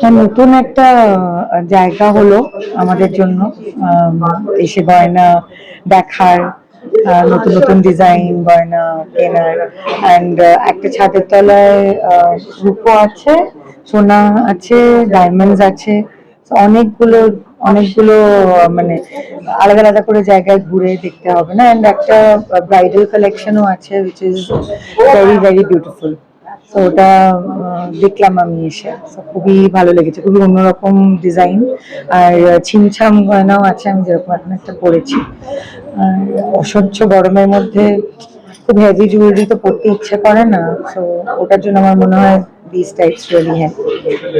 হ্যাঁ, নতুন একটা জায়গা হলো আমাদের জন্য এসে গয়না দেখার নতুন নতুন ডিজাইন গয়না কেনার অ্যান্ড একটা ছাদের তলায় রূপো আছে, সোনা আছে ডায়মন্ডস আছে, অনেকগুলো অনেকগুলো মানে আলাদা আলাদা করে জায়গায় ঘুরে দেখতে হবে না? অ্যান্ড একটা ব্রাইডাল কালেকশনও আছে which is very very beautiful তো ওটা দেখলাম আমি এসে। খুবই ভালো লেগেছে, খুবই অন্যরকম ডিজাইন আর ছিমছাম গয়নাও আছে, আমি যেরকম এখন একটা পরেছি। আর অসহ্য গরমের মধ্যে খুব হেভি জুয়েলারি তো পরতে ইচ্ছে করে না। তো ওটার জন্য আমার মনে হয় টাইপস রিয়েলি হ্যাঁ এখানে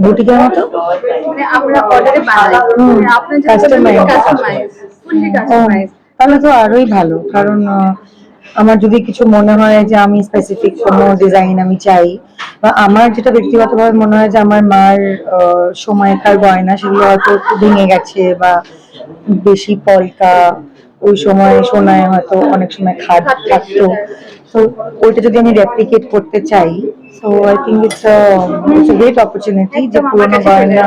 বুটিকের মতো মানে আমরা অর্ডারে বানাই। মানে আপনার যে কাস্টমাইজ ফুললি কাস্টমাইজ তাহলে তো আরোই ভালো কারণ আমার যদি কিছু মনে হয় যে আমি স্পেসিফিক কোনো ডিজাইন আমি চাই বা আমার যেটা ব্যক্তিগতভাবে মনে হয় যে আমার মার আহ, সময়কার গয়না সেগুলো হয়তো একটু ভেঙে গেছে বা বেশি পলকা ওই সময় সোনায় হয়তো অনেক সময় খাদ থাকতো। তো ওইটা যদি আমি রেপ্লিকেট করতে চাই so I think it's it's great opportunity যে পুরোনো গয়না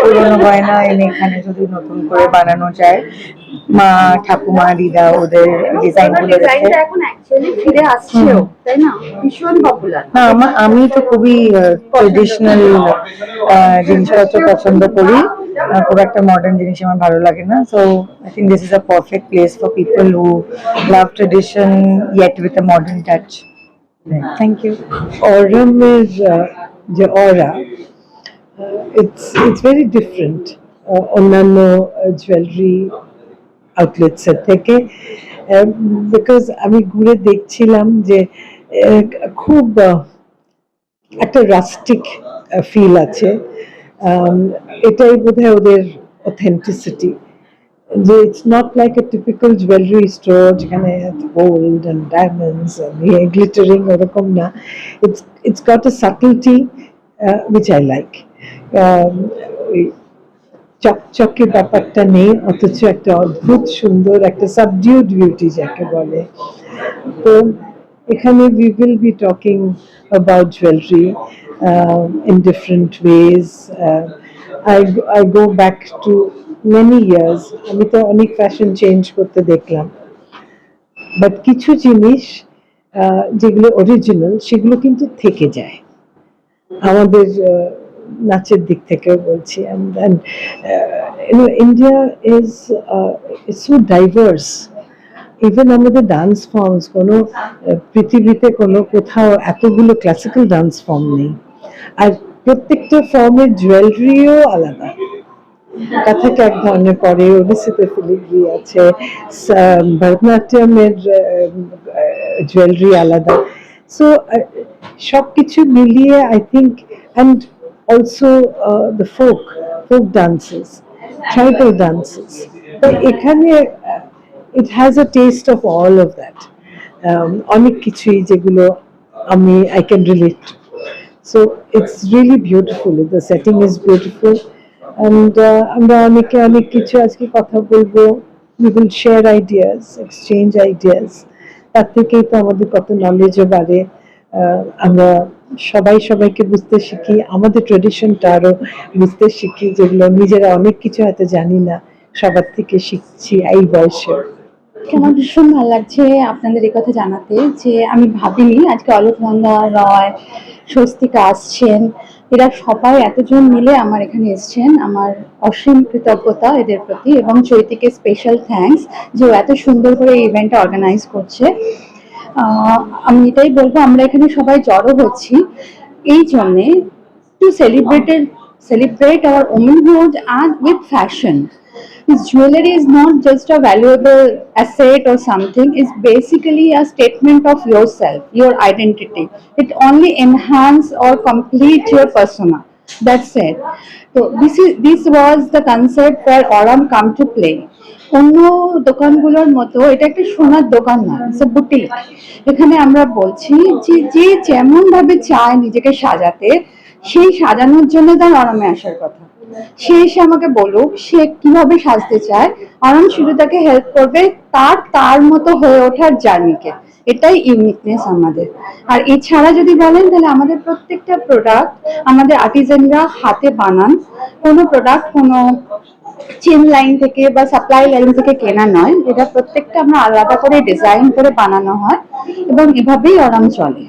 পুরোনো গয়না এনে এখানে যদি নতুন করে বানানো যায়। মা ঠাকুমা দিদা ওদের ডিজাইনগুলো ডিজাইনটা এখন অ্যাকচুয়ালি ফিরে আসছেও তাই না? ভীষণ পপুলার না আমার আমি তো খুবই ট্রেডিশনাল জিনিসপত্র পছন্দ করি। খুব একটা মডার্ন জিনিস আমার ভালো লাগে না। So I think this is a perfect place for people who love tradition yet with a modern touch thank you uh, যে uh, it's it's very different. Uh, অন্যান্য জুয়েলারি আউটলেটস থেকে বিকজ আমি ঘুরে দেখছিলাম যে খুব একটা রাস্টিক ফিল আছে। Um, এটাই বোধহয় ওদের অথেন্টিসিটি যে it's not like a typical jewellery store যেখানে গোল্ড অ্যান্ড ডায়মন্ডস গ্লিটারিং ওরকম না it's it's got a subtlety which I like Um, ওই চকচকে ব্যাপারটা নেই অথচ একটা অদ্ভুত সুন্দর একটা সাবডিউড বিউটি যাকে বলে তো এখানে we will be talking about jewelry uh, in different ways. Uh, I, I go back to many years. আমি তো অনেক ফ্যাশন চেঞ্জ করতে দেখলাম বাট কিছু জিনিস আহ, যেগুলো অরিজিনাল সেগুলো কিন্তু থেকে যায় আমাদের আহ, নাচের দিক থেকেও বলছি and India is so diverse even আমাদের ডান্স ফর্মস কোনো আহ, পৃথিবীতে কোনো কোথাও এতগুলো ক্লাসিক্যাল ডান্স ফর্ম নেই আর প্রত্যেকটা ফর্মের জুয়েলারিও আলাদা। কথক এক ধরনের পরে ওডিসিতে ফিলিগ্রি আছে ভরতনাট্যমের জুয়েলারি আলাদা। সো সব কিছু মিলিয়ে I think and also the folk folk dances tribal dances এখানে it has a taste of all of that অনেক কিছুই যেগুলো আমি I can relate It's really beautiful. The setting is beautiful. And uh, আমরা অনেকে অনেক কিছু আজকে কথা বলব we will share ideas, exchange ideas. তার থেকেই তো আমাদের কত নলেজও বাড়ে আমরা সবাই সবাইকে বুঝতে শিখি আমাদের ট্রেডিশনটা আরও বুঝতে শিখি যেগুলো নিজেরা অনেক কিছু হয়তো জানি না সবার থেকে শিখছি এই বয়সে আমার ভীষণ ভালো লাগছে আপনাদের এই কথা জানাতে যে আমি ভাবিনি আজকে অলোকনন্দা, রয়, স্বস্তিকা আসছেন। এরা সবাই এতজন মিলে আমার এখানে এসছেন। আমার অসীম কৃতজ্ঞতা এদের প্রতি এবং চৈতিকে স্পেশাল থ্যাঙ্কস যে ও এত সুন্দর করে এই ইভেন্টটা অর্গানাইজ করছে। আমি এটাই বলব, আমরা এখানে সবাই জড়ো হচ্ছি। এই জন্যে to celebrated celebrate our womanhood and with fashion. This jewelry is not just a valuable asset or something, it's basically a statement of yourself, your identity. It only enhance or complete your persona. That's it. So this is this was the concept where Oram come to play. অন্য দোকানগুলোর মতো এটা একটা সোনার দোকান না boutique এখানে আমরা বলছি যে যে যেমন ভাবে চায় নিজেকে সাজাতে সেই সাজানোর জন্য তার আরামে আসার কথা সে এসে আমাকে বলুক সে কীভাবে সাজতে চায় আরাম শুধু তাকে হেল্প করবে তার তার মতো হয়ে ওঠার জার্নিকে এটাই ইউনিকনেস আমাদের। আর এছাড়া যদি বলেন, তাহলে আমাদের প্রত্যেকটা প্রোডাক্ট আমাদের আর্টিজেনরা হাতে বানান। কোনো প্রোডাক্ট কোনো চেন লাইন থেকে বা সাপ্লাই লাইন থেকে কেনা নয়। এটা প্রত্যেকটা আমরা আলাদা করে ডিজাইন করে বানানো হয় এবং এভাবেই ওরম চলে।